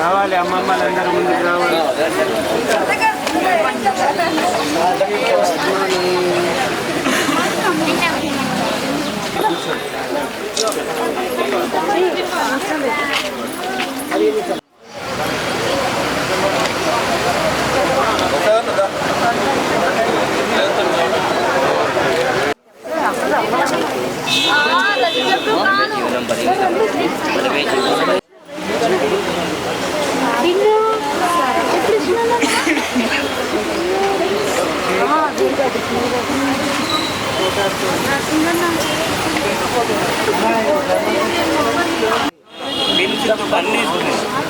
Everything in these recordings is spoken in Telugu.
రావాలి అమ్మమ్మలందరూ ముందుకు రావాలి.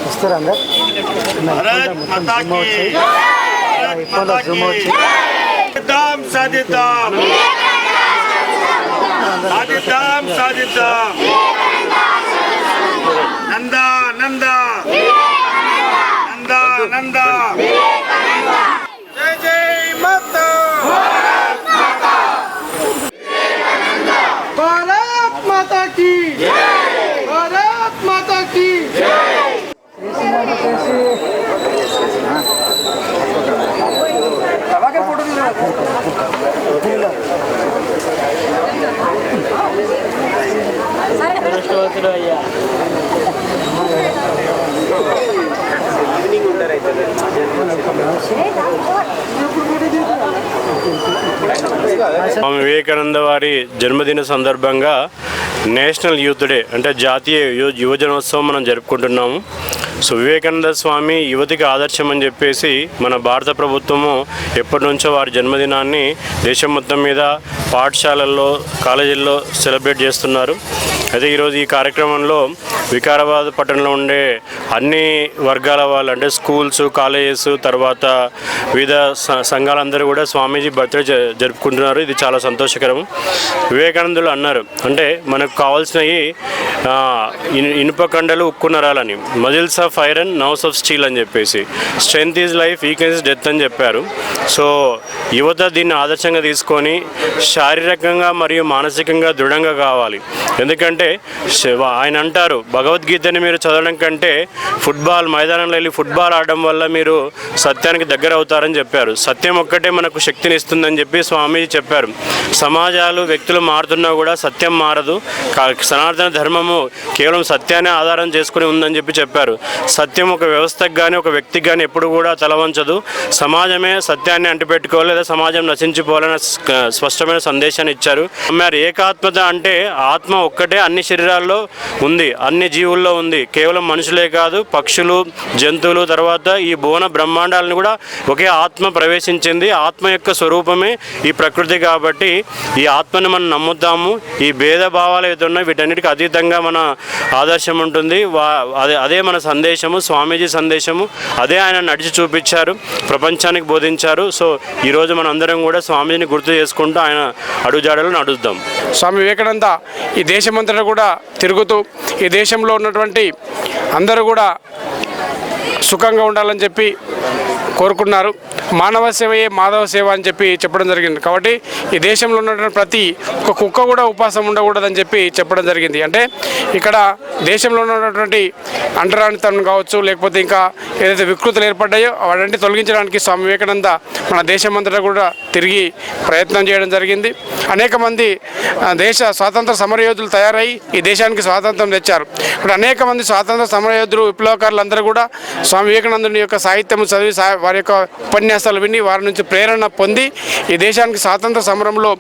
వస్తారా అందరు సాధిద్దాం సాధిద్దాం సాధిద్దాం సాధిద్దాం నందా నందా నందా నందా అదృష్టవంతుడు అయ్యా. స్వామి వివేకానంద వారి జన్మదిన సందర్భంగా నేషనల్ యూత్ డే అంటే జాతీయ యువజనోత్సవం మనం జరుపుకుంటున్నాము. సో వివేకానంద స్వామి యువతికి ఆదర్శం అని చెప్పేసి మన భారత ప్రభుత్వము ఎప్పటి నుంచో వారి జన్మదినాన్ని దేశం మొత్తం మీద పాఠశాలల్లో కాలేజీల్లో సెలబ్రేట్ చేస్తున్నారు. అయితే ఈరోజు ఈ కార్యక్రమంలో వికారాబాద్ పట్టణంలో ఉండే అన్ని వర్గాల వాళ్ళు అంటే స్కూల్స్ కాలేజెస్ తర్వాత వివిధ సంఘాలందరూ కూడా స్వామీజీ బర్త్డే జ- జరుపుకుంటున్నారు. ఇది చాలా సంతోషకరం వివేకానందులు అన్నారు. అంటే మనకు కావాల్సినవి ఇను- ఇనుప కండలు ఉక్కు నరాలని muscles of iron nerves of steel అని చెప్పేసి. Strength is life weakness death అని చెప్పారు. సో యువత దీన్ని ఆదర్శంగా తీసుకొని శారీరకంగా మరియు మానసికంగా దృఢంగా కావాలి. ఎందుకంటే ఆయన అంటారు భగవద్గీతని మీరు చదవడం కంటే ఫుట్బాల్ మైదానంలో వెళ్ళి ఫుట్బాల్ ఆడడం వల్ల మీరు సత్యానికి దగ్గర అవుతారని చెప్పారు. సత్యం ఒక్కటే మనకు శక్తిని ఇస్తుందని చెప్పి స్వామీజీ చెప్పారు. సమాజాలు వ్యక్తులు మారుతున్నా కూడా సత్యం మారదు. కా- సనాతన ధర్మము కేవలం సత్యాన్ని ఆధారం చేసుకుని ఉందని చెప్పి చెప్పారు. సత్యం ఒక వ్యవస్థకు కానీ ఒక వ్యక్తికి కానీ ఎప్పుడు కూడా తలవంచదు. సమాజమే సత్యాన్ని అంటిపెట్టుకోవాలి లేదా సమాజం నశించిపోవాలనే స్పష్టమైన సందేశాన్ని ఇచ్చారు. మరి ఏకాత్మత అంటే ఆత్మ ఒక్కటే అన్ని శరీరాల్లో ఉంది అన్ని జీవుల్లో ఉంది. కేవలం మనుషులే కాదు పక్షులు జంతువులు తర్వాత ఈ భువన బ్రహ్మాండాలను కూడా ఒకే ఆత్మ ప్రవేశించింది. ఆత్మ యొక్క స్వరూపమే ఈ ప్రకృతి కాబట్టి ఈ ఆత్మని మనం నమ్ముతాము. ఈ భేద భావాలు ఏదైతే వీటన్నిటికీ అతీతంగా మన ఆదర్శం ఉంటుంది. వా అదే అదే మన సందేశము స్వామీజీ సందేశము అదే ఆయన నడిచి చూపించారు ప్రపంచానికి బోధించారు. సో ఈరోజు మనం అందరం కూడా స్వామీజీని గుర్తు చేసుకుంటూ ఆయన అడుగుజాడలు నడుద్దాం. స్వామి వివేకానంద ఈ దేశమంతటా కూడా తిరుగుతూ ఈ దేశంలో ఉన్నటువంటి అందరూ కూడా సుఖంగా ఉండాలని చెప్పి కోరుకున్నారు. మానవ సేవయే మాధవ సేవ అని చెప్పి చెప్పడం జరిగింది. కాబట్టి ఈ దేశంలో ఉన్నటువంటి ప్రతి ఒక కుక్క కూడా ఉపాసం ఉండకూడదని చెప్పి చెప్పడం జరిగింది. అంటే ఇక్కడ దేశంలో ఉన్నటువంటి అంటరానితనం కావచ్చు లేకపోతే ఇంకా ఏదైతే వికృతులు ఏర్పడ్డాయో వాటిని తొలగించడానికి స్వామి వివేకానంద మన దేశమంతటా కూడా తిరిగి ప్రయత్నం చేయడం జరిగింది. అనేక మంది దేశ స్వాతంత్ర సమరయోధులు తయారై ఈ దేశానికి స్వాతంత్రం తెచ్చారు. ఇక్కడ అనేక మంది స్వాతంత్ర సమరయోధులు విప్లవకారులు అందరూ కూడా స్వామి వివేకానందుని యొక్క సాహిత్యం చదివి వారి యొక్క ఉపన్యాసాలు విని వారి నుంచి ప్రేరణ పొంది ఈ దేశానికి స్వాతంత్ర సమరంలో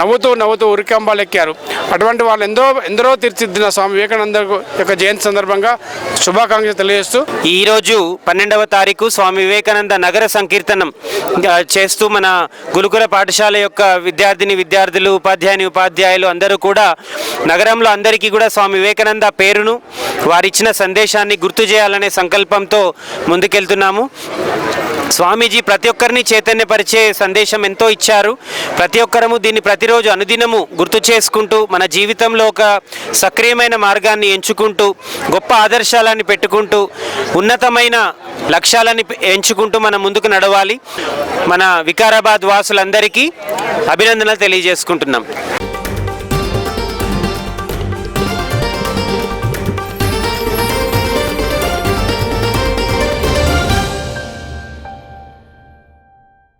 నవ్వుతూ నవ్వుతూ ఉరికంబాలు ఎక్కారు. అటువంటి వాళ్ళు ఎందరో ఎందరో తీర్చిదిద్దిన స్వామి వివేకానంద యొక్క జయంతి సందర్భంగా శుభాకాంక్షలు తెలియజేస్తూ ఈరోజు పన్నెండవ తారీఖు స్వామి వివేకానంద నగర సంకీర్తనం చేస్తూ మన గురుకుల పాఠశాల యొక్క విద్యార్థిని విద్యార్థులు ఉపాధ్యాయుని ఉపాధ్యాయులు అందరూ కూడా నగరంలో అందరికీ కూడా స్వామి వివేకానంద పేరును వారిచ్చిన సందేశాన్ని గుర్తు చేయాలనే సంకల్పంతో ముందుకెళ్తున్నాము. స్వామీజీ ప్రతి ఒక్కరిని చైతన్యపరిచే సందేశం ఎంతో ఇచ్చారు. ప్రతి ఒక్కరము దీన్ని ప్రతిరోజు అనుదినము గుర్తు చేసుకుంటూ మన జీవితంలో ఒక సక్రియమైన మార్గాన్ని ఎంచుకుంటూ గొప్ప ఆదర్శాలని పెట్టుకుంటూ ఉన్నతమైన లక్ష్యాలని ఎంచుకుంటూ మనం ముందుకు నడవాలి. మన వికారాబాద్ వాసులందరికీ అభినందనలు తెలియజేసుకుంటున్నాం.